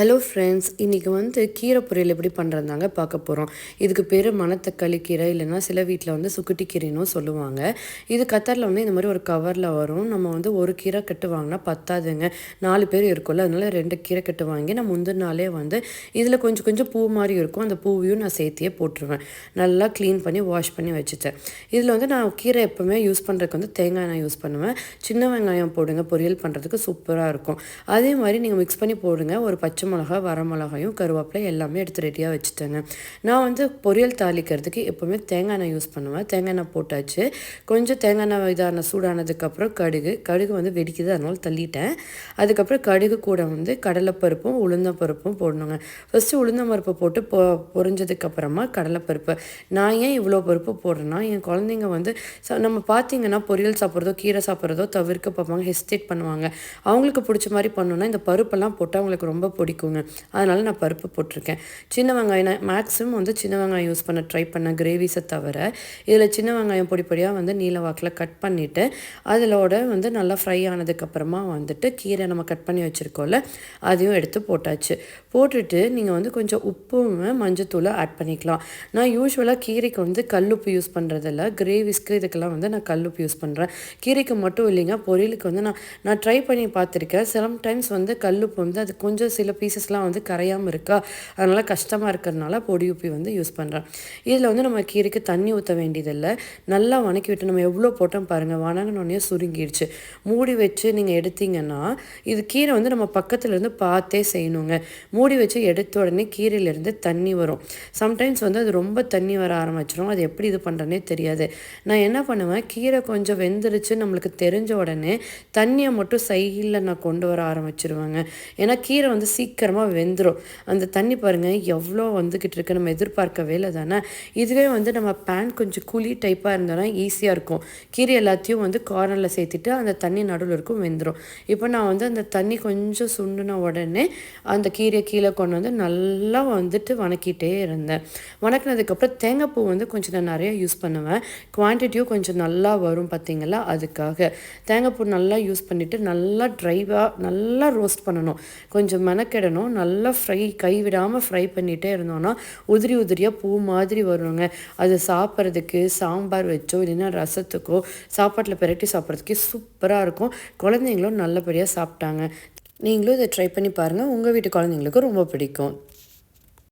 Hello friends இன்றைக்கி வந்து கீரை பொரியல் எப்படி பண்ணுறதாங்க பார்க்க போகிறோம் இதுக்கு பேர் மணத்தக்காளி கீரை இல்லைன்னா சில வீட்டில் வந்து சுக்குட்டி கீரைன்னு சொல்லுவாங்க. இது கத்தரில் வந்து இந்த மாதிரி ஒரு கவரில் வரும். நம்ம வந்து ஒரு கீரை கட்டு வாங்கினா பத்தாதுங்க. நாலு பேர் இருக்கும்ல அதனால ரெண்டு கீரை கட்டு வாங்கி நான் முந்தின நாளே வந்து இதில் கொஞ்சம் கொஞ்சம் பூ மாதிரி இருக்கும். அந்த பூவையும் நான் சேர்த்தியே போட்டுருவேன். நல்லா க்ளீன் பண்ணி வாஷ் பண்ணி வச்சுட்டேன். இதில் வந்து நான் கீரை எப்போவுமே யூஸ் பண்ணுறதுக்கு வந்து தேங்காய் எண்ணெய் யூஸ் பண்ணுவேன். சின்ன வெங்காயம் போடுங்க பொரியல் பண்ணுறதுக்கு சூப்பராக இருக்கும். அதே மாதிரி நீங்கள் மிக்ஸ் பண்ணி போடுங்க. ஒரு பச்சை மிளகா வரமிளகாயும் கருவேப்பிலை எல்லாமே எடுத்து ரெடியாக வச்சுட்டேங்க. நான் வந்து பொரியல் தாளிக்கிறதுக்கு எப்போவுமே தேங்காய் எண்ணெய் யூஸ் பண்ணுவேன். தேங்காய் எண்ணெய் போட்டாச்சு. கொஞ்சம் தேங்காய் எண்ணெய் இதான சூடானதுக்கப்புறம் கடுகு. கடுகு வந்து வெடிக்குது அதனால தள்ளிட்டேன். அதுக்கப்புறம் கடுகு கூட வந்து கடலைப்பருப்பும் உளுந்தம்பருப்பும் போடணுங்க. ஃபஸ்ட்டு உளுந்தம்பருப்பு போட்டு பொ பொரிஞ்சதுக்கப்புறமா கடலைப்பருப்பு. நான் ஏன் இவ்வளோ பருப்பு போடுறேன்னா என் குழந்தைங்க வந்து ச- நம்ம பார்த்தீங்கன்னா பொரியல் சாப்பிட்றதோ கீரை சாப்பிட்றதோ தவிர்க்க பார்ப்பாங்க ஹெசிடேட் பண்ணுவாங்க. அவங்களுக்கு பிடிச்ச மாதிரி பண்ணணும்னா இந்த பருப்பெல்லாம் போட்டால் அவங்களுக்கு ரொம்ப பிடிக்கும். பிடிக்குங்க. அதனால் நான் பருப்பு போட்டிருக்கேன். சின்ன வெங்காயம் நான் மேக்ஸிமம் வந்து சின்ன வெங்காயம் யூஸ் பண்ண ட்ரை பண்ண கிரேவிஸை தவிர இதில் சின்ன வெங்காயம் பொடி பொடியாக வந்து நீல வாக்கில் கட் பண்ணிவிட்டு அதிலோட வந்து நல்லா ஃப்ரை ஆனதுக்கப்புறமா வந்துட்டு கீரை நம்ம கட் பண்ணி வச்சுருக்கோம்ல அதையும் எடுத்து போட்டாச்சு. போட்டுட்டு நீங்கள் வந்து கொஞ்சம் உப்பும் மஞ்சத்தூளை ஆட் பண்ணிக்கலாம். நான் யூஸ்வலாக கீரைக்கு வந்து கல்லுப்பு யூஸ் பண்ணுறதில்ல கிரேவிஸ்க்கு இதுக்கெல்லாம் வந்து நான் கல்லுப்பு யூஸ் பண்ணுறேன் கீரைக்கு மட்டும் இல்லைங்க பொரியலுக்கு வந்து நான் நான் ட்ரை பண்ணி பார்த்துருக்கேன். சம்டைம்ஸ் வந்து கல்லுப்பு வந்து அது கொஞ்சம் சில பீசஸ்லாம் வந்து கரையாமல் இருக்கா? அதனால் கஷ்டமாக இருக்கிறதுனால பொடி உப்பி வந்து யூஸ் பண்ணுறேன் இதில் வந்து நம்ம கீரைக்கு தண்ணி ஊற்ற வேண்டியதில்லை. நல்லா வணக்கி விட்டு நம்ம எவ்வளோ போட்டோம் பாருங்கள் வணங்கினோடனே சுருங்கிடுச்சு. மூடி வச்சு நீங்கள் எடுத்தீங்கன்னா இது கீரை வந்து நம்ம பக்கத்துலேருந்து பார்த்தே செய்யணுங்க. மூடி வச்சு எடுத்த உடனே கீரையிலேருந்து தண்ணி வரும். சம்டைம்ஸ் வந்து அது ரொம்ப தண்ணி வர ஆரம்பிச்சிடும் அது எப்படி இது பண்ணுறனே தெரியாது. நான் என்ன பண்ணுவேன் கீரை கொஞ்சம் வெந்துருச்சு நம்மளுக்கு தெரிஞ்ச உடனே தண்ணியை மட்டும் சைடில் நான் கொண்டு வர ஆரம்பிச்சிருவேங்க. ஏன்னா கீரை வந்து சீக்கிரம் சீக்கிரமாக வெந்துடும் அந்த தண்ணி பாருங்கள் எவ்வளோ வந்துக்கிட்டு இருக்கு. நம்ம எதிர்பார்க்கவே இல்லை தானே. இதுவே வந்து நம்ம பேன் கொஞ்சம் குழி டைப்பாக இருந்தோன்னா ஈஸியாக இருக்கும். கீரை எல்லாத்தையும் வந்து கார்னரில் சேர்த்துட்டு அந்த தண்ணி நடுவில் இருக்கும் வெந்துடும் இப்போ நான் வந்து அந்த தண்ணி கொஞ்சம் சுண்டுன உடனே அந்த கீரையை கீழே கொண்டு வந்து நல்லா வந்துட்டு வணக்கிட்டே இருந்தேன். வணக்கினதுக்கப்புறம் தேங்காய் பூ வந்து கொஞ்சம் நான் நிறைய யூஸ் பண்ணுவேன். குவான்டிட்டியும் கொஞ்சம் நல்லா வரும் பார்த்தீங்களா? அதுக்காக. தேங்காய் பூ நல்லா யூஸ் பண்ணிவிட்டு நல்லா ட்ரைவாக நல்லா ரோஸ்ட் பண்ணணும். கொஞ்சம் மெனக்கெடணும் நல்லா ஃப்ரை கைவிடாமல் ஃப்ரை பண்ணிகிட்டே இருந்தோன்னா உதிரி உதிரியாக பூ மாதிரி வருவாங்க அது சாப்பிட்றதுக்கு சாம்பார் வச்சோ இல்லைன்னா ரசத்துக்கோ சாப்பாட்டில் பிரட்டி சாப்பிட்றதுக்கே சூப்பராக இருக்கும். குழந்தைங்களும் நல்லபடியாக சாப்பிட்டாங்க. நீங்களும் இதை ட்ரை பண்ணி பாருங்கள் உங்கள் வீட்டு குழந்தைங்களுக்கும் ரொம்ப பிடிக்கும்.